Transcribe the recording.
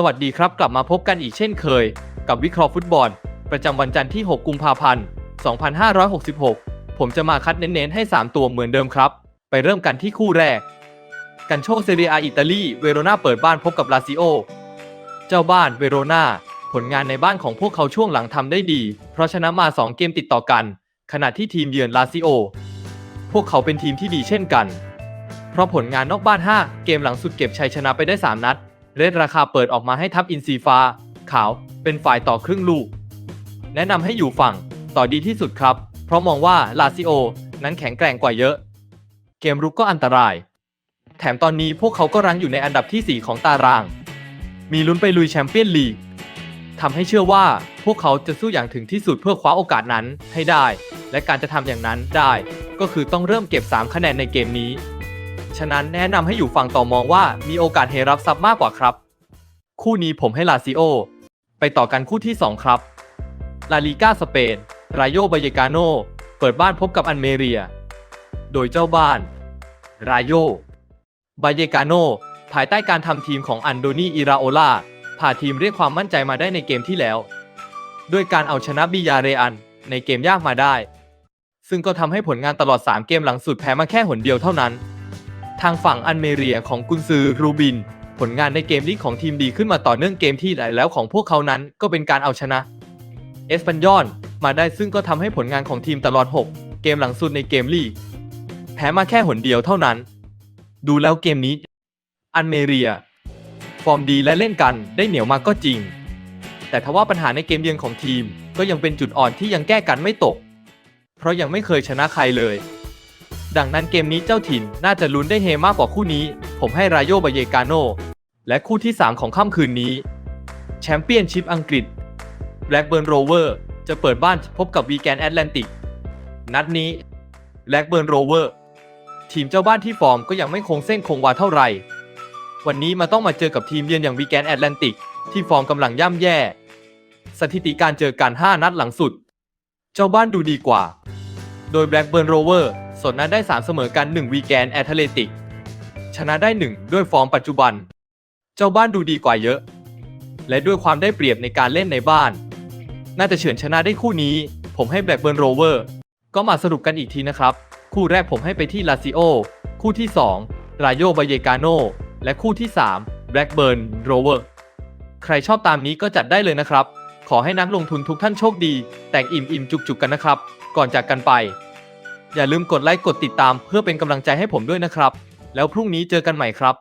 สวัสดีครับกลับมาพบกันอีกเช่นเคย กับวิเคราะห์ฟุตบอล ประจำวันจันทร์ที่ 6 กุมภาพันธ์ 2566 ผมจะมาคัดเน้นๆให้ 3 ตัวเหมือนเดิมครับ ไปเริ่มกันที่คู่แรก กันโชคเซเรียอาอิตาลีเวโรนาเปิดบ้านพบกับลาซิโอ เจ้าบ้านเวโรนาผลงานในบ้านของพวกเขาช่วงหลังทำได้ดี เพราะชนะมา 2 เกมติดต่อกัน ขณะที่ทีมเยือนลาซิโอ พวกเขาเป็นทีมที่ดีเช่นกัน เพราะผลงานนอกบ้าน 5 เกมหลังสุดเก็บชัยชนะไปได้ 3 นัด เรดราคาเปิดออกมาให้ทัพอินซีฟ้า ขาวเป็นฝ่ายต่อครึ่งลูก แนะนำให้อยู่ฝั่งต่อดีที่สุดครับ เพราะมองว่าลาซิโอนั้นแข็งแกร่งกว่าเยอะ เกมรุกก็อันตราย แถมตอนนี้พวกเขาก็รั้งอยู่ในอันดับที่ 4 ของตาราง มีลุ้นไปลุยแชมเปี้ยนลีกทำให้เชื่อว่าพวกเขาจะสู้อย่างถึงที่สุดเพื่อคว้าโอกาสนั้นให้ได้ และการจะทำอย่างนั้นได้ ก็คือต้องเริ่มเก็บ 3 คะแนนในเกมนี้ ฉะนั้นแนะนำให้อยู่ฝั่งต่อมองว่ามีโอกาสเฮรับซับมากกว่าครับ คู่นี้ผมให้ลาซิโอ ไปต่อกันคู่ที่ 2 ครับ ลาลีกาสเปน รายโยบายกาโน เปิดบ้านพบกับอันเมเรีย โดยเจ้าบ้าน รายโยบายกาโน ภายใต้การทำทีมของอันโดนีอิราโอลาพาทีมเรียกความมั่นใจมาได้ในเกมที่แล้ว ด้วยการเอาชนะบิยาเรอันในเกมยากมาได้ ซึ่งก็ทำให้ผลงานตลอด 3 เกมหลังสุดแพ้มาแค่หนเดียวเท่านั้น ทางฝั่งอันเมเรียของกุนซือรูบิน ผลงานในเกมนี้ของทีมดีขึ้นมาต่อเนื่องเกมที่แล้วแล้วของพวกเขานั้นก็เป็นการเอาชนะ เอสปันยอนมาได้ซึ่งก็ทำให้ผลงานของทีมตลอด 6 เกมหลังสุดในเกมลีกแพ้มาแค่หนเดียวเท่านั้น ดูแล้วเกมนี้ อันเมเรีย ฟอร์มดีและเล่นกันได้เหนียวมากก็จริง แต่ทว่าปัญหาในเกมเยือนของทีมก็ยังเป็นจุดอ่อนที่ยังแก้กันไม่ตก เพราะยังไม่เคยชนะใครเลย ดังนั้นเกมนี้เจ้าถิ่นน่าจะลุ้นได้เฮมากกว่าคู่นี้ ผมให้รายโยบาเยกาโน และคู่ที่ 3 ของค่ำคืนนี้ แชมเปี้ยนชิพอังกฤษแบล็กเบิร์นโรเวอร์จะเปิดบ้านพบกับวีแกนแอตแลนติก นัดนี้แบล็กเบิร์นโรเวอร์ทีมเจ้าบ้านที่ฟอร์มก็ยังไม่คงเส้นคงวาเท่าไหร่ วันนี้มาต้องมาเจอกับทีมเยือนอย่างวีแกนแอตแลนติก ที่ฟอร์มกำลังย่ำแย่ สถิติการเจอกัน 5 นัดหลังสุด เจ้าบ้านดูดีกว่า โดย Blackburn Rover สดนั้นได้ 3 เสมอกัน 1 วีแกนแอตเลติก ชนะได้ 1 ด้วยฟอร์มปัจจุบัน เจ้าบ้านดูดีกว่าเยอะ และด้วยความได้เปรียบในการเล่นในบ้าน น่าจะเฉือนชนะได้คู่นี้ ผมให้ Blackburn Rover ก็มาสรุปกันอีกทีนะครับ คู่แรกผมให้ไปที่ลาซิโอคู่ที่ 2 รายโยบาเยกาโนและคู่ที่ 3 Blackburn Rover ใครชอบตามนี้ก็จัดได้เลยนะครับ ขอให้นักลงทุนทุกท่านโชคดี แต่งอิ่มอิ่มจุกจุกกันนะครับ ก่อนจากกันไป อย่าลืมกดไลค์กดติดตามเพื่อเป็นกำลังใจให้ผมด้วยนะครับ แล้วพรุ่งนี้เจอกันใหม่ครับ